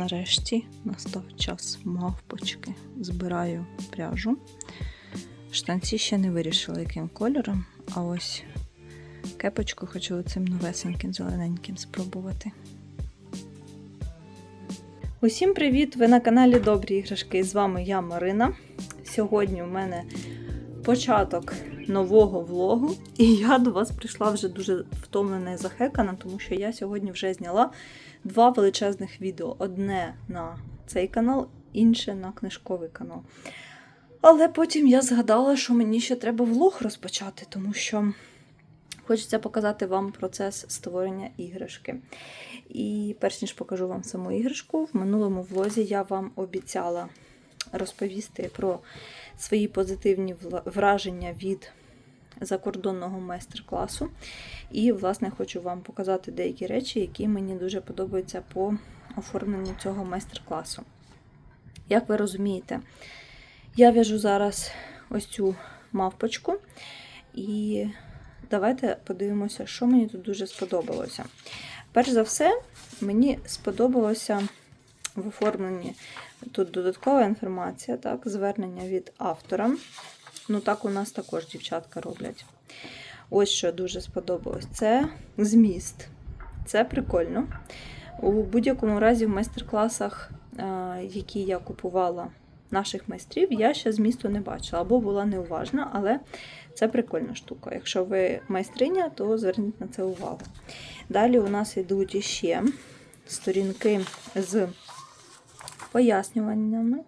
Нарешті настав час мавпочки. Збираю пряжу. Штанці ще не вирішила, яким кольором, а ось кепочку хочу цим новесеньким зелененьким спробувати. Усім привіт! Ви на каналі Добрі іграшки. З вами я Марина. Сьогодні у мене початок нового влогу, і я до вас прийшла вже дуже втомлена і захекана, тому що я сьогодні вже зняла два величезних відео: одне на цей канал, інше на книжковий канал. Але потім я згадала, що мені ще треба влог розпочати, тому що хочеться показати вам процес створення іграшки. І перш ніж покажу вам саму іграшку, в минулому влозі я вам обіцяла розповісти про свої позитивні враження від закордонного майстер-класу. І, власне, хочу вам показати деякі речі, які мені дуже подобаються по оформленню цього майстер-класу. Як ви розумієте, я в'яжу зараз ось цю мавпочку, і давайте подивимося, що мені тут дуже сподобалося. Перш за все, мені сподобалося в оформленні тут додаткова інформація, так, звернення від автора. Ну, так у нас також дівчатка роблять. Ось що дуже сподобалось. Це зміст. Це прикольно. У будь-якому разі, в майстер-класах, які я купувала наших майстрів, я ще змісту не бачила, або була неуважна, але це прикольна штука. Якщо ви майстриня, то зверніть на це увагу. Далі у нас йдуть іще сторінки з пояснюваннями.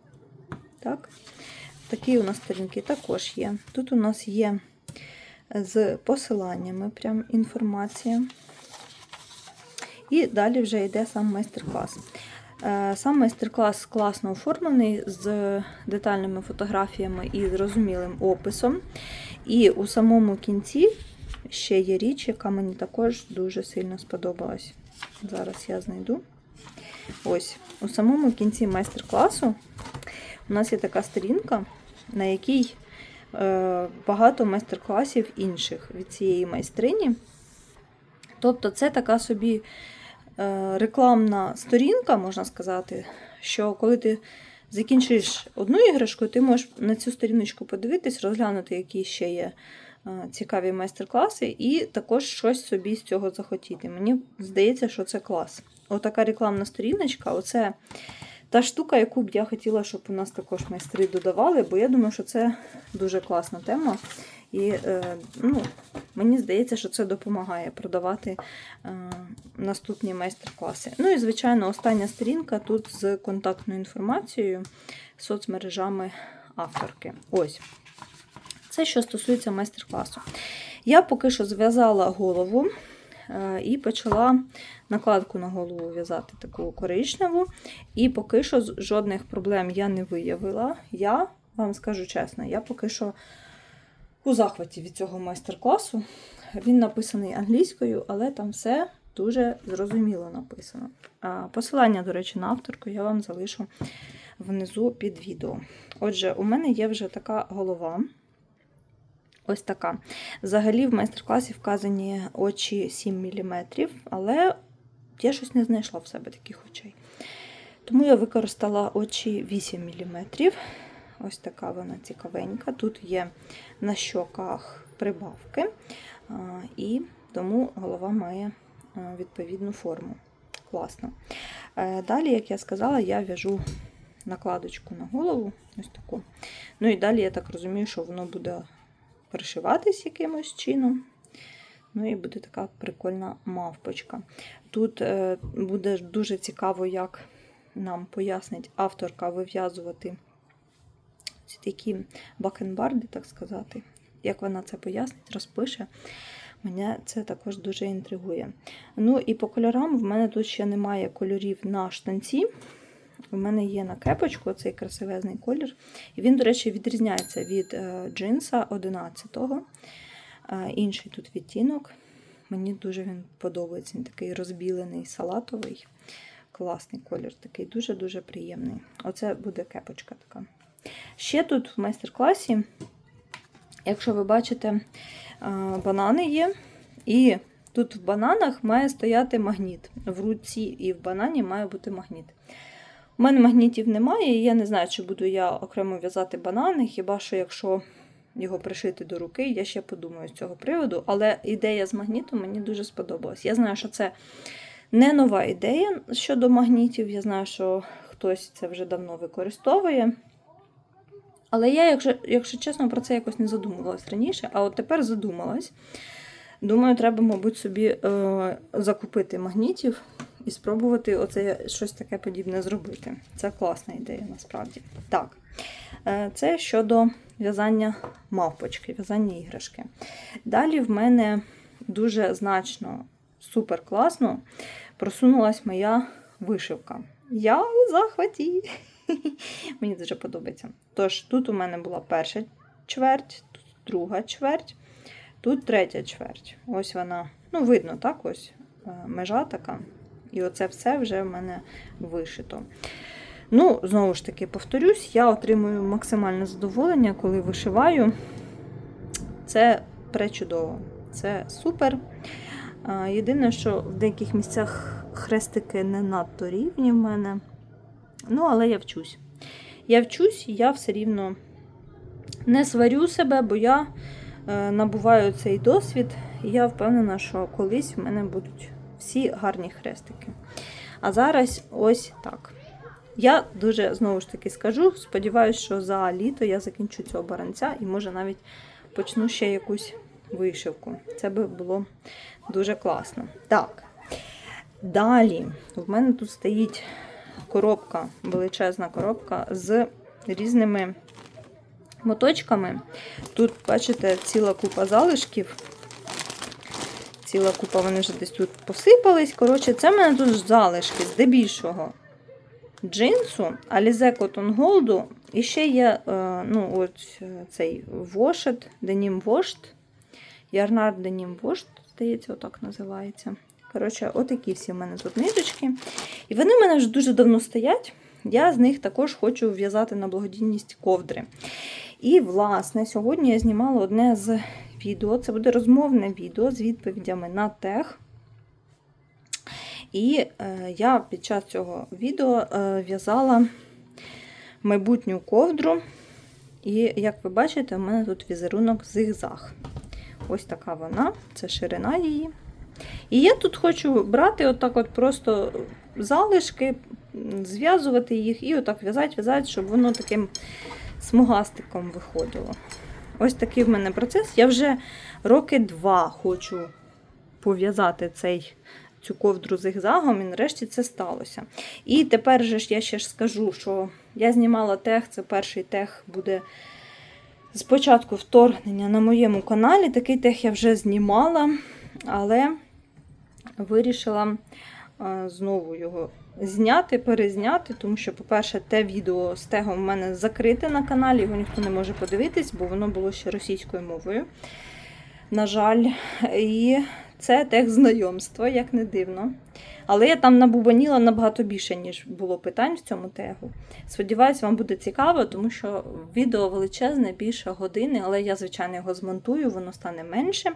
Так? Такі у нас сторінки також є. Тут у нас є з посиланнями прям інформація. І далі вже йде сам майстер-клас. Е, сам майстер-клас класно оформлений з детальними фотографіями і зрозумілим описом. І у самому кінці ще є річ, яка мені також дуже сильно сподобалась. Зараз я знайду. Ось, у самому кінці майстер-класу у нас є така сторінка, на якій е, багато майстер-класів інших від цієї майстрині. Тобто, це така собі рекламна сторінка, можна сказати, що коли ти закінчуєш одну іграшку, ти можеш на цю сторіночку подивитись, розглянути, які ще є е, цікаві майстер-класи, і також щось собі з цього захотіти. Мені здається, що це клас. Отака рекламна сторіночка, оце та штука, яку б я хотіла, щоб у нас також майстри додавали, бо я думаю, що це дуже класна тема. І е, ну, мені здається, що це допомагає продавати е, наступні майстер-класи. Ну і, звичайно, остання сторінка тут з контактною інформацією, соцмережами авторки. Ось. Це що стосується майстер-класу. Я поки що зв'язала голову. Е, і почала накладку на голову в'язати таку коричневу. І поки що жодних проблем я не виявила. Я вам скажу чесно, я поки що у захваті від цього майстер-класу. Він написаний англійською, але там все дуже зрозуміло написано. Посилання, до речі, на авторку я вам залишу внизу під відео. Отже, у мене є вже така голова. Ось така. Взагалі, в майстер-класі вказані очі 7 мм, але я щось не знайшла в себе таких очей. Тому я використала очі 8 мм. Ось така вона цікавенька. Тут є на щоках прибавки, і тому голова має відповідну форму. Класно. Е, далі, як я сказала, я в'яжу накладочку на голову. ось таку. Ну і далі, я так розумію, що воно буде пришиватись якимось чином. Ну і буде така прикольна мавпочка. Тут е, буде дуже цікаво, як нам пояснить авторка вив'язувати ці такі бакенбарди, так сказати. Як вона це пояснить, розпише. Мене це також дуже інтригує. Ну і по кольорам в мене тут ще немає кольорів на штанці. У мене є на кепочку цей красивезний колір. І він, до речі, відрізняється від е, джинса 11-го. Е, інший тут відтінок. Мені дуже він подобається. Він такий розбілений, салатовий. класний колір, такий дуже-дуже приємний. Оце буде кепочка така. Ще тут в майстер-класі, якщо ви бачите, е, банани є, і тут в бананах має стояти магніт. В руці і в банані має бути магніт. У мене магнітів немає, і я не знаю, чи буду я окремо в'язати банани, хіба що якщо його пришити до руки, я ще подумаю з цього приводу. Але ідея з магнітом мені дуже сподобалась. Я знаю, що це не нова ідея щодо магнітів. Я знаю, що хтось це вже давно використовує. Але я, якщо, якщо чесно, про це якось не задумувалась раніше, а от тепер задумалась. Думаю, треба, мабуть, собі е, закупити магнітів і спробувати оце щось таке подібне зробити. Це класна ідея, насправді. Так, е, це щодо в'язання мавпочки, в'язання іграшки. Далі в мене дуже значно, супер класно просунулась моя вишивка. Я у захваті. Мені дуже подобається. Тож, тут у мене була перша чверть, тут друга чверть, тут третя чверть. Ось вона, ну, видно, так, ось е, межа така. І оце все вже в мене вишито. Ну, знову ж таки, повторюсь, я отримую максимальне задоволення, коли вишиваю. Це пречудово, це супер. Єдине, що в деяких місцях хрестики не надто рівні в мене. Ну, але я вчусь. Я вчусь, я все рівно не сварю себе, бо я е, набуваю цей досвід, і я впевнена, що колись в мене будуть всі гарні хрестики. А зараз ось так. Я дуже знову ж таки скажу, сподіваюся, що за літо я закінчу цього баранця і може навіть почну ще якусь вишивку. Це би було дуже класно. Так. Далі, в мене тут стоїть коробка, величезна коробка з різними моточками. Тут, бачите, ціла купа залишків. Ціла купа, вони вже десь тут посипались. Коротше, це в мене тут залишки здебільшого джинсу, Alize Cotton Gold. І ще є е, ну, от е, цей вошет, денім вошт. Ярнар денім вошт, здається, отак називається. Коротше, отакі всі в мене тут ниточки. І вони в мене вже дуже давно стоять. Я з них також хочу в'язати на благодійність ковдри. І, власне, сьогодні я знімала одне з відео. Це буде розмовне відео з відповідями на тех. І е, я під час цього відео е, в'язала майбутню ковдру. І, як ви бачите, у мене тут візерунок зигзаг. Ось така вона, це ширина її. І я тут хочу брати отак от просто залишки, зв'язувати їх і отак в'язати, в'язати, щоб воно таким смугастиком виходило. Ось такий в мене процес. Я вже роки два хочу пов'язати цей, цю ковдру зигзагом, і нарешті це сталося. І тепер же ж я ще ж скажу, що я знімала тех, це перший тех буде з початку вторгнення на моєму каналі. Такий тех я вже знімала, але вирішила знову його зняти, перезняти, тому що, по-перше, те відео з тегом в мене закрите на каналі, його ніхто не може подивитись, бо воно було ще російською мовою. На жаль, і це тег знайомства, як не дивно. Але я там набубаніла набагато більше, ніж було питань в цьому тегу. Сподіваюсь, вам буде цікаво, тому що відео величезне, більше години, але я, звичайно, його змонтую, воно стане менше.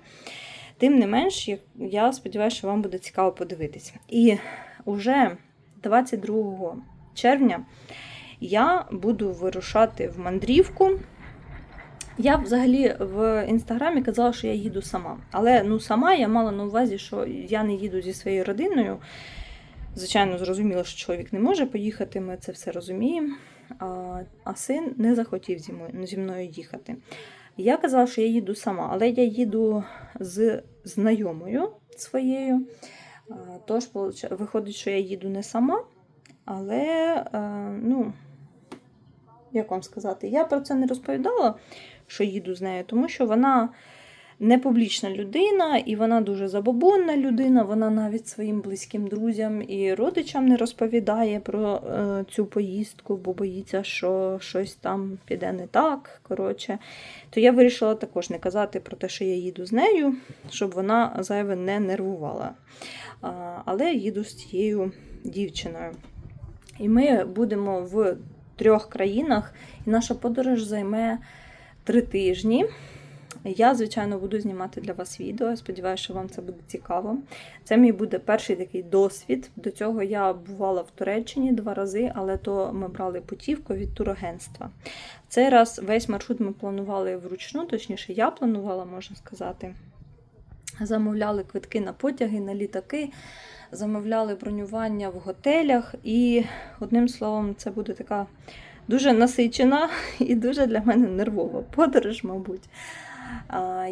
Тим не менш, я сподіваюся, що вам буде цікаво подивитись. І уже 22 червня я буду вирушати в мандрівку. Я взагалі в інстаграмі казала, що я їду сама. Але ну сама я мала на увазі, що я не їду зі своєю родиною. Звичайно, зрозуміло, що чоловік не може поїхати, ми це все розуміємо. А, син не захотів зі мною їхати. Я казала, що я їду сама, але я їду з знайомою своєю. Тож, виходить, що я їду не сама, але, е, ну, як вам сказати, я про це не розповідала, що їду з нею, тому що вона не публічна людина, і вона дуже забобонна людина. Вона навіть своїм близьким друзям і родичам не розповідає про е, цю поїздку, бо боїться, що щось там піде не так. Коротше, то я вирішила також не казати про те, що я їду з нею, щоб вона зайве не нервувала. але їду з цією дівчиною. І ми будемо в трьох країнах, і наша подорож займе три тижні. Я, звичайно, буду знімати для вас відео. Сподіваюся, що вам це буде цікаво. Це мій буде перший такий досвід. До цього я бувала в Туреччині два рази, але то ми брали путівку від турагентства. Цей раз весь маршрут ми планували вручну, точніше, я планувала, можна сказати. Замовляли квитки на потяги, на літаки, замовляли бронювання в готелях, і одним словом, це буде така дуже насичена і дуже для мене нервова подорож, мабуть.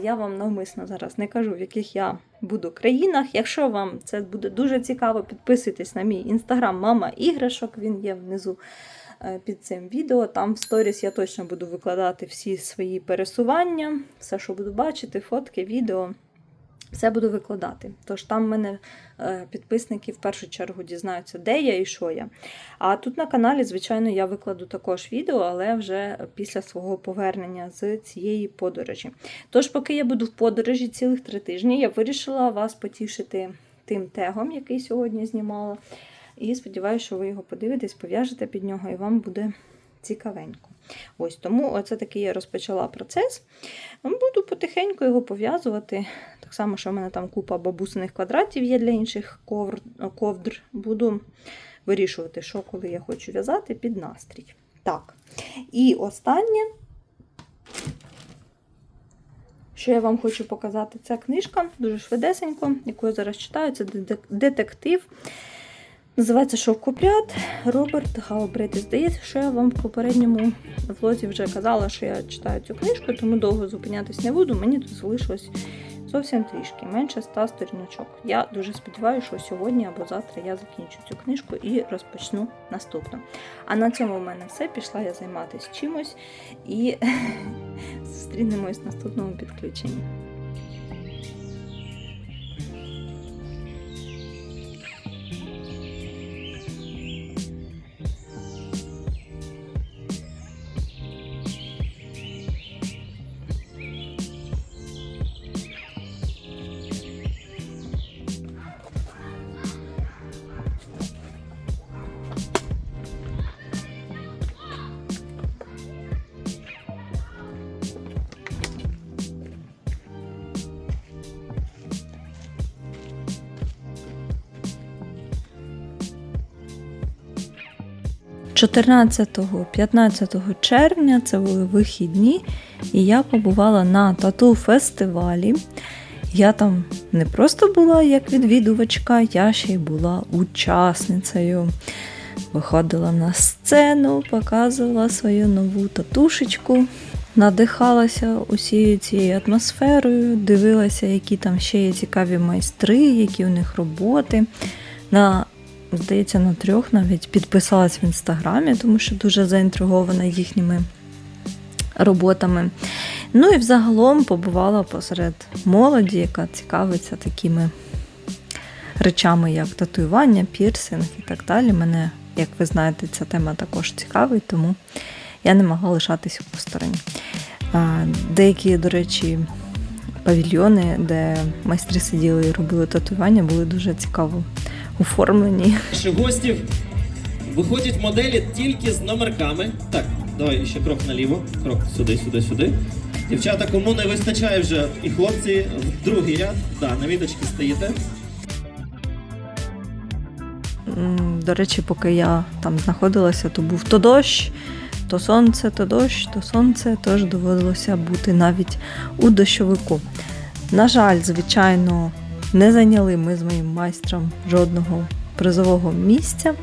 Я вам навмисно зараз не кажу, в яких я буду країнах. Якщо вам це буде дуже цікаво, підписуйтесь на мій інстаграм Мама іграшок, він є внизу е, під цим відео. Там в сторіс я точно буду викладати всі свої пересування, все, що буду бачити, фотки, відео. Все буду викладати. Тож там в мене е, підписники в першу чергу дізнаються, де я і що я. А тут на каналі, звичайно, я викладу також відео, але вже після свого повернення з цієї подорожі. Тож, поки я буду в подорожі цілих три тижні, я вирішила вас потішити тим тегом, який сьогодні знімала. І сподіваюся, що ви його подивитесь, пов'яжете під нього, і вам буде цікавенько. Ось тому оце такий я розпочала процес. Буду потихеньку його пов'язувати. Так само, що в мене там купа бабусиних квадратів є для інших ковдр. Буду вирішувати, що коли я хочу в'язати під настрій. Так. І останнє, що я вам хочу показати, це книжка, дуже швидесенько, яку я зараз читаю. Це детектив. Називається Шовкопряд Роберт Гаубрейт. Здається, що я вам в попередньому влозі вже казала, що я читаю цю книжку, тому довго зупинятись не буду. Мені тут залишилось зовсім трішки, менше 100 сторіночок. Я дуже сподіваюся, що сьогодні або завтра я закінчу цю книжку і розпочну наступну. А на цьому в мене все. Пішла я займатися чимось і зустрінемось в наступному підключенні. – 14-15 червня це були вихідні, і я побувала на тату-фестивалі. Я там не просто була як відвідувачка, я ще й була учасницею. Виходила на сцену, показувала свою нову татушечку, надихалася усією цією атмосферою, дивилася, які там ще є цікаві майстри, які у них роботи. На, Здається, на трьох навіть підписалась в інстаграмі, тому що дуже заінтригована їхніми роботами. Ну і взагалом побувала посеред молоді, яка цікавиться такими речами, як татуювання, пірсинг і так далі. Мене, як ви знаєте, ця тема також цікавить, тому я не могла лишатися у стороні. Деякі, до речі, павільйони, де майстри сиділи і робили татуювання, були дуже цікаво оформлені. Наших гостів виходять моделі тільки з номерками. Так, давай ще крок наліво. Крок сюди, сюди, сюди. Дівчата, кому не вистачає вже і хлопці в другий ряд. Да, на віточки стоїте. До речі, поки я там знаходилася, то був то дощ, то сонце, то дощ, то сонце, тож доводилося бути навіть у дощовику. На жаль, звичайно, не зайняли ми з моїм майстром жодного призового місця.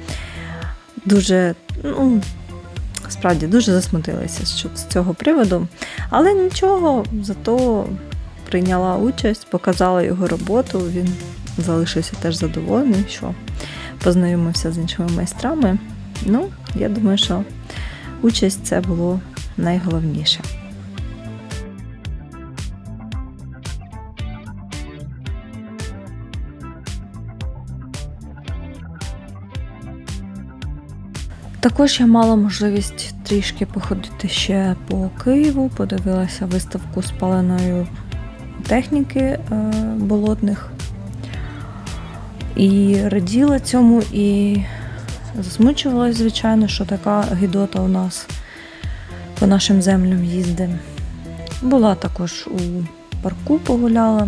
Дуже, ну, справді, дуже засмутилася з цього приводу. Але нічого, зато прийняла участь, показала його роботу. Він залишився теж задоволений, що познайомився з іншими майстрами. Ну, я думаю, що участь це було найголовніше. Також я мала можливість трішки походити ще по Києву, подивилася виставку спаленої техніки е, болотних. І раділа цьому, і засмучувалась, звичайно, що така гідота у нас по нашим землям їздить. Була також у парку погуляла,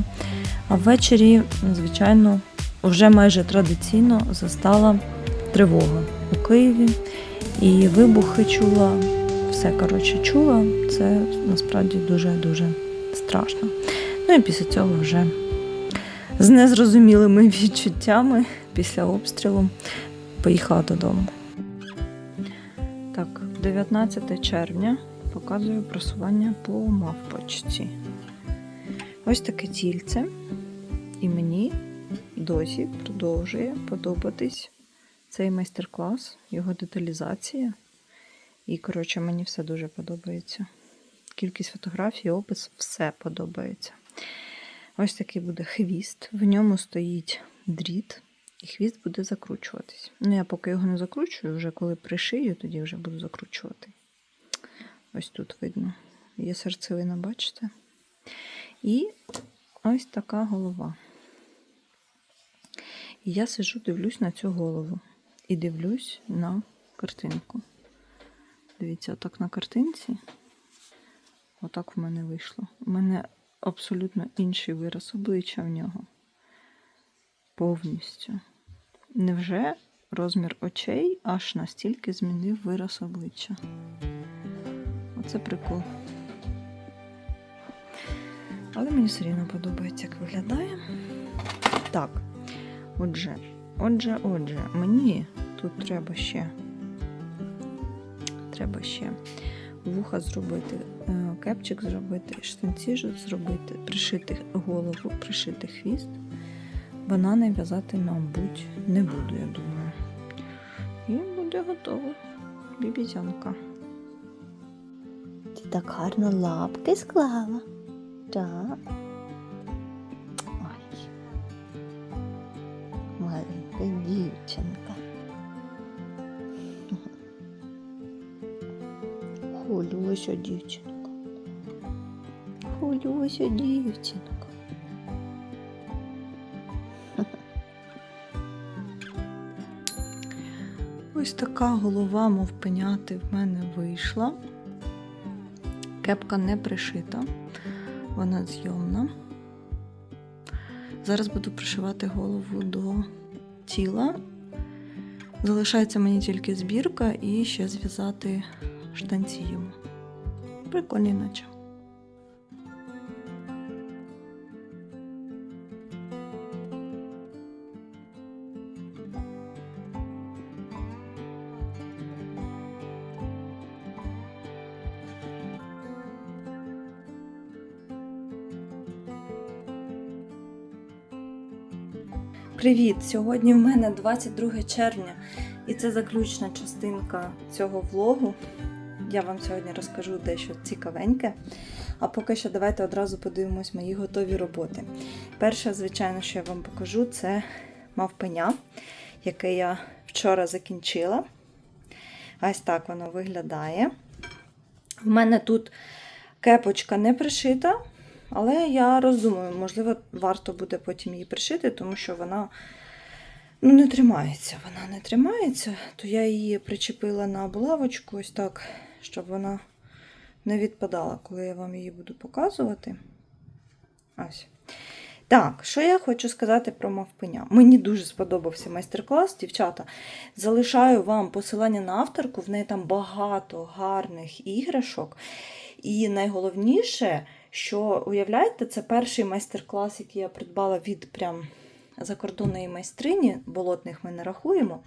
а ввечері, звичайно, вже майже традиційно застала тривога у Києві. І вибухи чула, все коротше чула. Це насправді дуже-дуже страшно. Ну і після цього вже з незрозумілими відчуттями після обстрілу поїхала додому. Так, 19 червня показую просування по мавпочці. Ось таке тільце. І мені досі продовжує подобатись цей майстер-клас, його деталізація. І, коротше, мені все дуже подобається. Кількість фотографій, опис, все подобається. Ось такий буде хвіст. В ньому стоїть дріт, і хвіст буде закручуватись. Ну, я поки його не закручую, вже коли пришию, тоді вже буду закручувати. Ось тут видно. Є серцевина, бачите? І ось така голова. І я сижу, дивлюсь на цю голову. І дивлюсь на картинку. Дивіться, отак на картинці. Отак в мене вийшло. У мене абсолютно інший вираз обличчя в нього. Повністю. Невже розмір очей аж настільки змінив вираз обличчя? Оце прикол. Але мені все рівно подобається, як виглядає. Так. Отже, отже, отже, мені тут треба ще. Треба ще вуха зробити, е, кепчик зробити, штанці зробити, пришити голову, пришити хвіст. Банани в'язати, мабуть, не буду, я думаю. І буде готово. Бібізянка. Ти так гарно лапки склала. Так. Хулюся, дівчинка. Хулюся, дівчинка. Ось така голова, мов пеняти, в мене вийшла. Кепка не пришита, вона зйомна. Зараз буду пришивати голову до тіла. Залишається мені тільки збірка і ще зв'язати штанці йому. Прикольний наче. Привіт! Сьогодні в мене 22 червня, і це заключна частинка цього влогу. Я вам сьогодні розкажу дещо цікавеньке. А поки що давайте одразу подивимось мої готові роботи. Перше, звичайно, що я вам покажу, це мавпеня, яке я вчора закінчила. Ось так воно виглядає. В мене тут кепочка не пришита, але я роздумую, можливо, варто буде потім її пришити, тому що вона ну, не тримається. Вона не тримається, то я її причепила на булавочку, ось так, щоб вона не відпадала, коли я вам її буду показувати. Ось. Так, що я хочу сказати про мавпеня. Мені дуже сподобався майстер-клас, дівчата. Залишаю вам посилання на авторку, в неї там багато гарних іграшок. І найголовніше, що уявляєте, це перший майстер-клас, який я придбала від прям закордонної майстрині, болотних ми не рахуємо.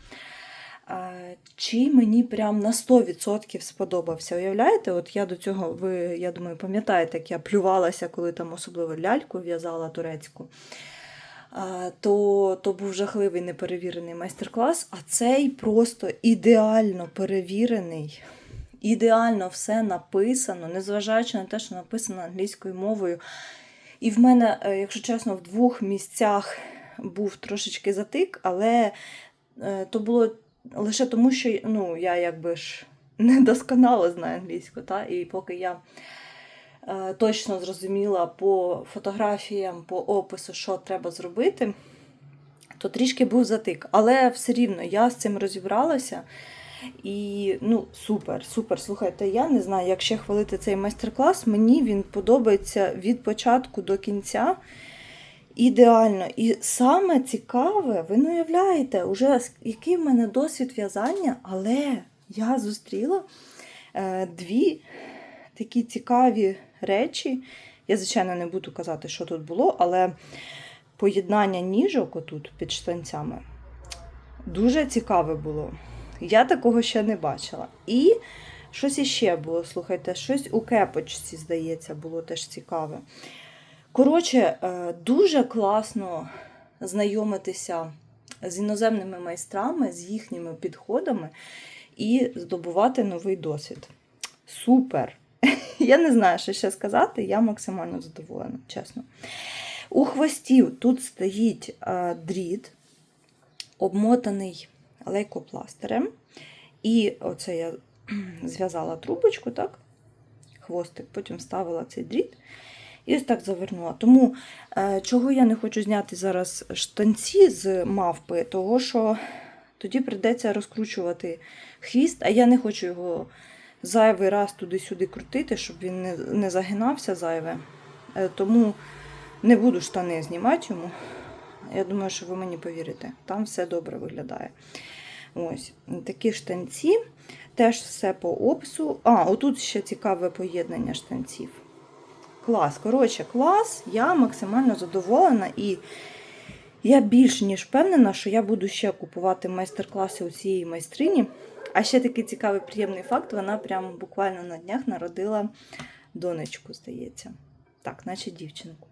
Чи мені прям на 100% сподобався. Уявляєте, от я до цього, ви, я думаю, пам'ятаєте, як я плювалася, коли там особливо ляльку в'язала турецьку. То, то був жахливий неперевірений майстер-клас, а цей просто ідеально перевірений. Ідеально все написано, незважаючи на те, що написано англійською мовою. І в мене, е, якщо чесно, в двох місцях був трошечки затик, але е, то було лише тому, що ну, я якби ж недосконало знаю англійську. Та? І поки я е, точно зрозуміла по фотографіям, по опису, що треба зробити, то трішки був затик. Але все рівно я з цим розібралася. І ну, супер, супер. Слухайте, я не знаю, як ще хвалити цей майстер-клас. Мені він подобається від початку до кінця. Ідеально. І саме цікаве, ви не уявляєте, уже який в мене досвід в'язання, але я зустріла е, дві такі цікаві речі. Я, звичайно, не буду казати, що тут було, але поєднання ніжок отут під штанцями дуже цікаве було. Я такого ще не бачила. І щось іще було, слухайте, щось у кепочці, здається, було теж цікаве. Коротше, е, дуже класно знайомитися з іноземними майстрами, з їхніми підходами і здобувати новий досвід. Супер! Я не знаю, що ще сказати, я максимально задоволена, чесно. У хвостів тут стоїть е, дріт, обмотаний лейкопластирем. І оце я зв'язала трубочку, так? Хвостик, потім ставила цей дріт. І ось так завернула. Тому, е, чого я не хочу зняти зараз штанці з мавпи, того що тоді прийдеться розкручувати хвіст, а я не хочу його зайвий раз туди-сюди крутити, щоб він не, не загинався зайве. Е, Тому не буду штани знімати йому. Я думаю, що ви мені повірите. Там все добре виглядає. Ось такі штанці. Теж все по опису. А, отут ще цікаве поєднання штанців. Клас. Коротше, клас. Я максимально задоволена і я більш ніж впевнена, що я буду ще купувати майстер-класи у цієї майстрині. А ще такий цікавий приємний факт: вона прямо буквально на днях народила донечку, здається. Так, наче дівчинку.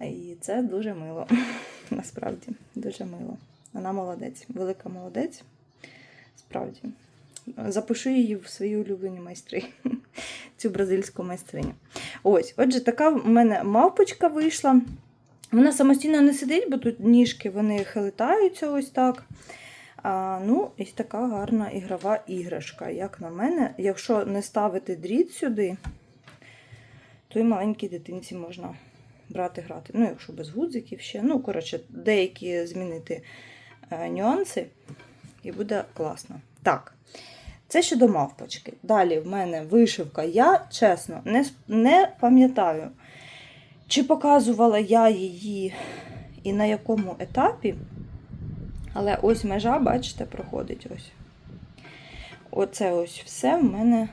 І це дуже мило. Насправді, дуже мило. Вона молодець, велика молодець. Справді. Запишу її в свої улюблені майстри, цю бразильську майстриню. Ось, отже, така в мене мавпочка вийшла. Вона самостійно не сидить, бо тут ніжки вони хилитаються ось так. А, ну, і така гарна ігрова іграшка. Як на мене, якщо не ставити дріт сюди, то і маленькій дитинці можна брати грати. Ну, якщо без гудзиків ще. Ну, коротше, деякі змінити е, нюанси, і буде класно. Так, це щодо мавпочки. Далі в мене вишивка. Я, чесно, не, не пам'ятаю, чи показувала я її і на якому етапі. Але ось межа, бачите, проходить ось. Оце ось все в мене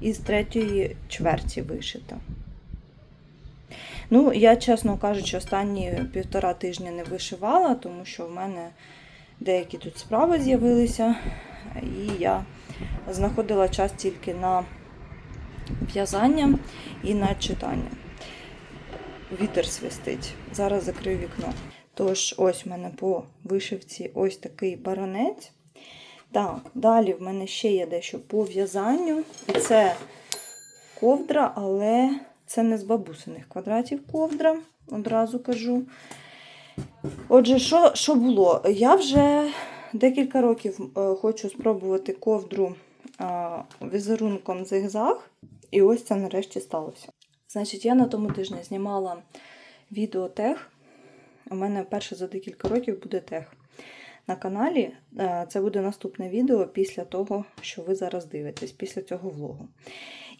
із третьої чверті вишито. Ну, я, чесно кажучи, останні півтора тижня не вишивала, тому що в мене деякі тут справи з'явилися, і я знаходила час тільки на в'язання і на читання. Вітер свистить. Зараз закрию вікно. Тож, ось в мене по вишивці ось такий баронець. Так, далі в мене ще є дещо по в'язанню. І це ковдра, але це не з бабусиних квадратів ковдра, одразу кажу. Отже, що, що було? Я вже декілька років е, хочу спробувати ковдру а, візерунком зигзаг, і ось це нарешті сталося. Значить, я на тому тижні знімала відео тех. У мене перше за декілька років буде тех на каналі. Е, Це буде наступне відео після того, що ви зараз дивитесь, після цього влогу.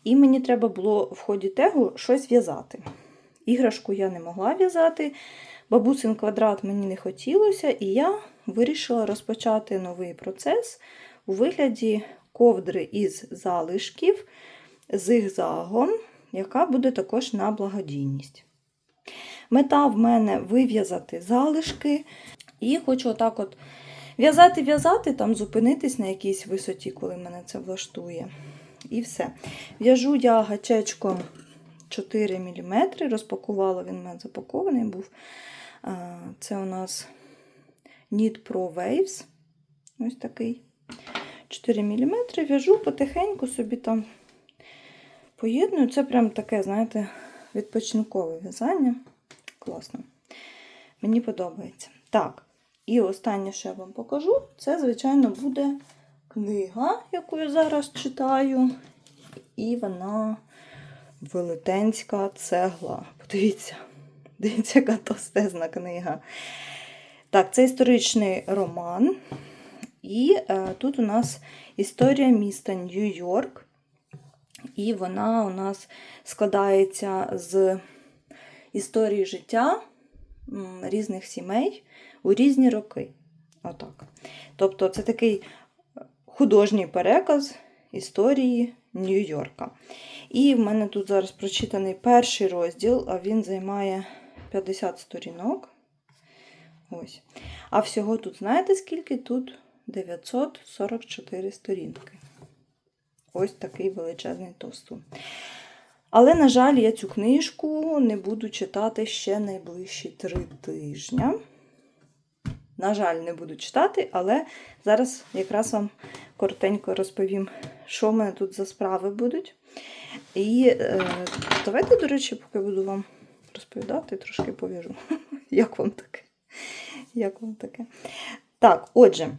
І мені треба було в ході тегу щось в'язати. Іграшку я не могла в'язати, бабусин квадрат мені не хотілося, і я вирішила розпочати новий процес у вигляді ковдри із залишків зигзагом, яка буде також на благодійність. Мета в мене вив'язати залишки, і хочу отак от в'язати-в'язати, там зупинитись на якійсь висоті, коли мене це влаштує. І все. В'яжу я гачечком 4 мм, розпакувала він у мене запакований був. Це у нас Knit Pro Waves. Ось такий. 4 мм. В'яжу потихеньку собі там поєдную. Це прям таке, знаєте, відпочинкове в'язання. Класно. Мені подобається. Так, і останнє, що я вам покажу, це, звичайно, буде книга, яку я зараз читаю. І вона велетенська цегла. Подивіться, дивіться, яка товстезна книга. Так, це історичний роман. І е, тут у нас історія міста Нью-Йорк. І вона у нас складається з історії життя різних сімей у різні роки. Отак. Тобто це такий художній переказ історії Нью-Йорка. І в мене тут зараз прочитаний перший розділ, а він займає 50 сторінок. Ось. А всього тут, знаєте, скільки? Тут 944 сторінки. Ось такий величезний товстун. Але, на жаль, я цю книжку не буду читати ще найближчі три тижня. На жаль, не буду читати, але зараз якраз вам коротенько розповім, що в мене тут за справи будуть. І е, давайте, до речі, поки буду вам розповідати, трошки пов'яжу. Як вам таке? Як вам таке? Так, отже,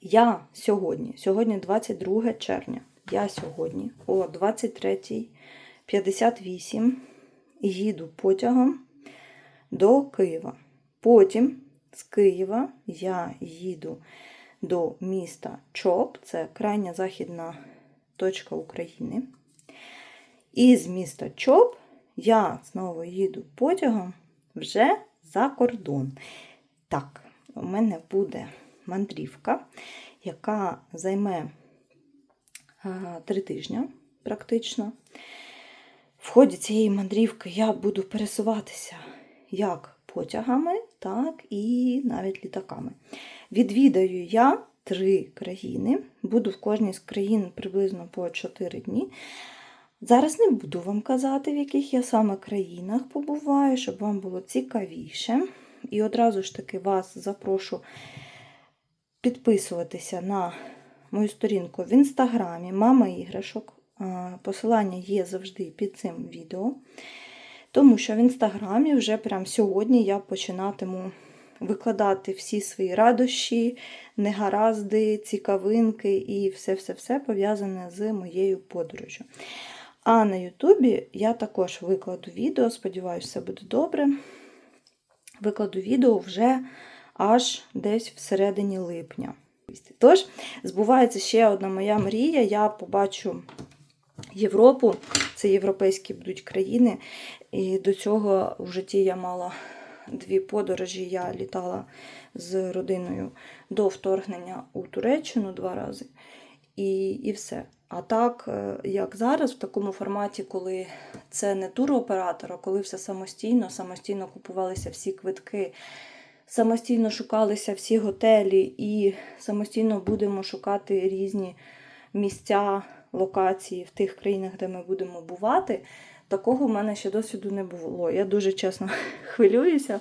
я сьогодні, сьогодні 22 червня, я сьогодні о 23.58 їду потягом до Києва. Потім з Києва я їду до міста Чоп, це крайня західна точка України. І з міста Чоп я знову їду потягом вже за кордон. Так, у мене буде мандрівка, яка займе три тижні практично. В ході цієї мандрівки я буду пересуватися як потягами, так і навіть літаками. Відвідаю я три країни, буду в кожній з країн приблизно по 4 дні. Зараз не буду вам казати, в яких я саме країнах побуваю, щоб вам було цікавіше. І одразу ж таки вас запрошу підписуватися на мою сторінку в інстаграмі Мама іграшок. Посилання є завжди під цим відео. Тому що в інстаграмі вже прямо сьогодні я починатиму викладати всі свої радощі, негаразди, цікавинки і все-все-все пов'язане з моєю подорожю. А на Ютубі я також викладу відео, сподіваюся, все буде добре. Викладу відео вже аж десь всередині липня. Тож, збувається ще одна моя мрія. Я побачу Європу, це європейські будуть країни. І до цього в житті я мала дві подорожі. Я літала з родиною до вторгнення у Туреччину два рази. І, і все. А так, е, як зараз, в такому форматі, коли це не туроператор, а коли все самостійно, самостійно купувалися всі квитки, самостійно шукалися всі готелі, і самостійно будемо шукати різні місця, локації в тих країнах, де ми будемо бувати. Такого в мене ще досвіду не було. Я дуже чесно хвилююся.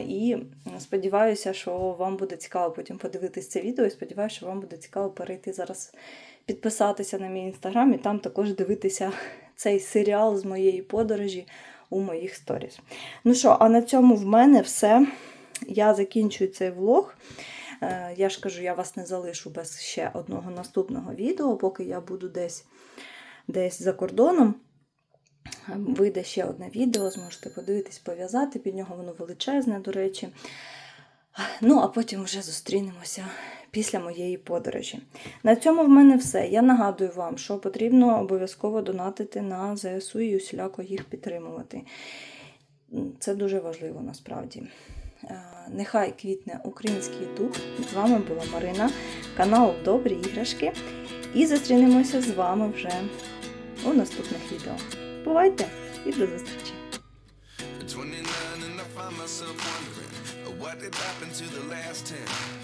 І сподіваюся, що вам буде цікаво потім подивитись це відео. І сподіваюся, що вам буде цікаво перейти зараз, підписатися на мій інстаграм і там також дивитися цей серіал з моєї подорожі у моїх сторіс. Ну що, а на цьому в мене все. Я закінчую цей влог. Е, Я ж кажу, я вас не залишу без ще одного наступного відео, поки я буду десь, десь за кордоном. Вийде ще одне відео, зможете подивитись, пов'язати. Під нього воно величезне, до речі. Ну, а потім вже зустрінемося після моєї подорожі. На цьому в мене все. Я нагадую вам, що потрібно обов'язково донатити на ЗСУ і усіляко їх підтримувати. Це дуже важливо насправді. Е, Нехай квітне український дух. З вами була Марина, канал Добрі іграшки. І зустрінемося з вами вже у наступних відео. Бувайте і до зустрічі! 29 and I find myself wondering what did happen to the last 10.